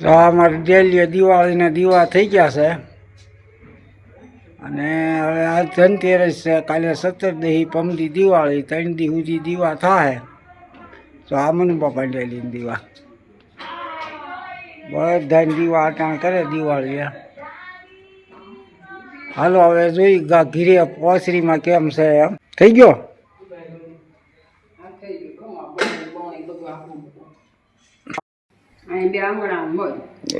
તો આ ડેલીએ દિવાળીના દીવા થઈ ગયા છે. અને હવે આ ધનતેરસ છે, કાલે સત્તર દહી, પમદી દિવાળી, ત્રણ દી સુધી દીવા થાય તો આ મને બાપા ડેલીના દીવા. બધા દીવા અટાણ કરે દિવાળીએ. હાલો, હવે જોઈ ઘીરે પોસરીમાં કેમ છે એમ. થઈ ગયો?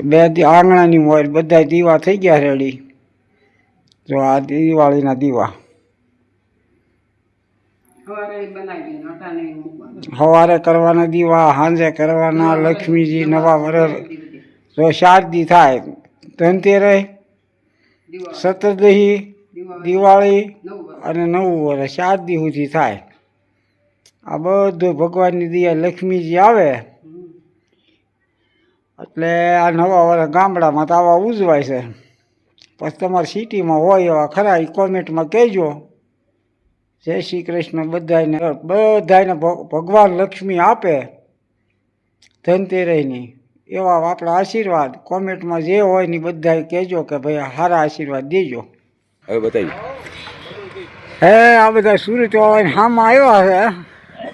બે આંગણાની મોર બધા દીવા થઈ ગયા રેડી તો આ દિવાળીના દીવા. સવારે કરવાના દીવા સાંજે કરવાના લક્ષ્મીજી નવા વર્ષ તો શારદી થાય ધનતેરસ દિવાળી દિવાળી અને નવું વર્ષ શારદી સુધી થાય. આ બધું ભગવાનની દિયા લક્ષ્મીજી આવે. એટલે આ નવા વર્ષ ગામડામાં તો આવા ઉજવાય છે. પછી તમારે સિટીમાં હોય એવા ખરા એ કોમેન્ટમાં કહેજો. જય શ્રી કૃષ્ણ બધાને બધાને ભગ- ભગવાન લક્ષ્મી આપે. ધનતેરસની એવા આપણા આશીર્વાદ. કોમેન્ટમાં જે હોય ને બધા કહેજો કે ભાઈ સારા આશીર્વાદ દેજો. હવે બતાવી. હે આ બધા સુરત વાળાને હામાં આવ્યા છે.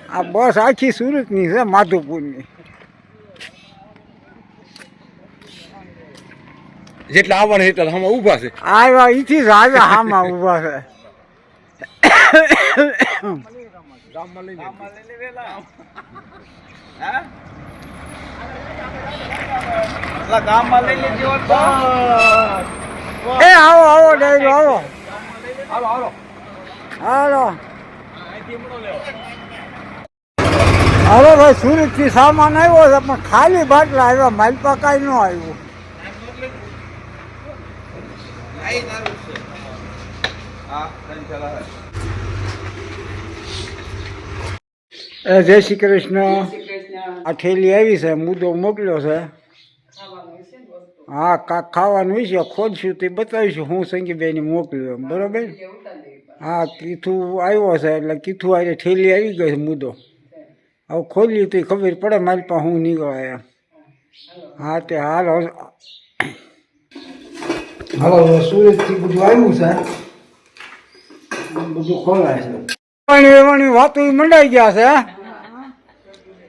આ બસ આખી સુરતની છે માધુપુરની જેટલા આવવાના એટલા હામાં ઊભા છે. આવ્યા અહીંથી જ આવ્યા હામાં ઊભા છે. એ આવો આવો ડાયરો આવો. હાલો. હાલો. ભાઈ સુરતથી સામાન આવ્યો છે પણ ખાલી બાટલા આવ્યા માલપા કાંઈ ન આવ્યું. એ જય શ્રી કૃષ્ણ. આ થેલી આવી છે મુદ્દો મોકલ્યો છે. હા કાંક ખાવાનું હોય છે ખોદશું તે બતાવીશું હું સંગીબેને મોકલ્યો એમ બરોબર. હા કીથું આવ્યો છે એટલે કીથું આજે થેલી આવી ગઈ છે મુદ્દો. હવે ખોલ્યું તો ખબર પડે મારી પાસે હું નીકળવા એમ. હા તે હાલ હવે હાલો સુરતથી બધું આવ્યું છે બધું ખોલાય છે વાતો મંડાઈ ગયા છે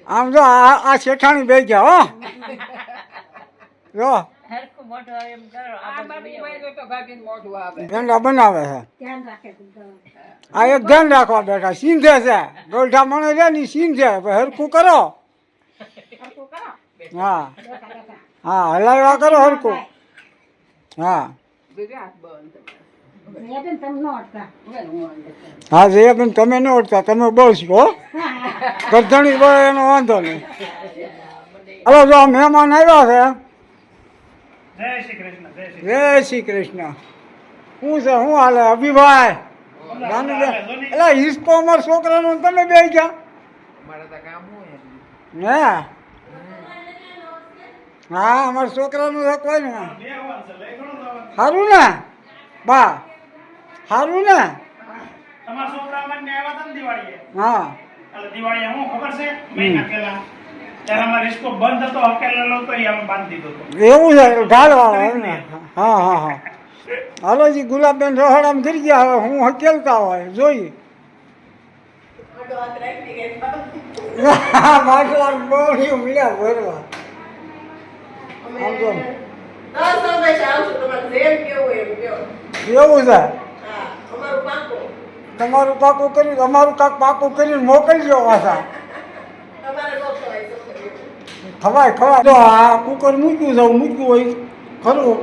આમ જો આ આ શેઠાણી બે ગયા હો? જો. આ બાજુ વાળો તો ભાભીને મોઢું આવે. પેંડા બનાવે છે. આ એક ધ્યાન રાખવા બેઠા સીંધે છે. ગોલઠા મણે છે ને સીંધે હરખું કરો? હા. હા હલાવ્યા કરો હરખું. હા. હા જયાબેન તમે ન ઓળખતા તમે બોલશો છો ગરધણી બોલે એનો વાંધો નહીં. હવે જો આ મહેમાન આવ્યા છે. જય શ્રી કૃષ્ણ શું છે શું હાલે? અભિભાઈ. એટલે હિસ્કો અમારા છોકરાનો તમે બે ગયા? હે? હા અમારા છોકરાનું કોઈ ને? સારું ને બા સારું ને તમારા છોકરા મને આવ્યા હતા દિવાળીએ. હા. એટલે દિવાળીએ હું ખબર છે? મહિના પહેલા. ત્યારે અમારે રિસ્કો બંધ હતો હકેલેલો તો એ અમે બાંધી દીધો હતો. એવું છે ઢાલવાળો એમ ને? હા હા હા. હાલો જી ગુલાબબેન રહોડામાં ગરી ગયા હવે હું હકેલતા હોય જોઈ. માટલા બહુ મળ્યા ભરવા. આમ કેવું છે? તમારું પાકું કરી અમારું કાક પાકું કરીને મોકલજો પાછા. ખવાય ખવાય. તો આ કુકર મૂક્યું છે મૂક્યું હોય ખરું.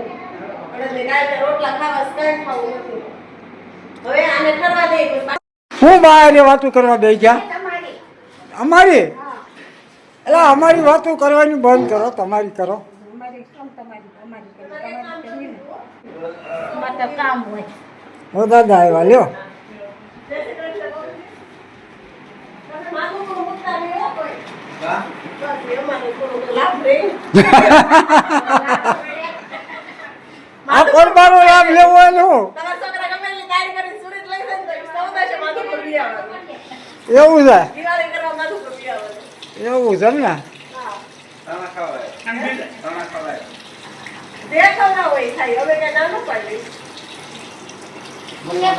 શું બહાર વાતો કરવા બે ગયા અમારી? એટલે અમારી વાતો કરવાની બંધ કરો તમારી કરો. કામ હોય હો દાદા આવ્યા લ્યો આ પરબારો લાભ લેવો હોય ને એવું છે એવું છે ને અને બીજા દેખાવડા હોય ખાઈ હવે કે નાનું પાડી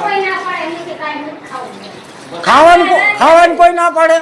કોઈ ના પાડે એમ કે કાંઈ નથી ખાવું. ખાવાનું ખાવાનું કોઈ ના પાડે.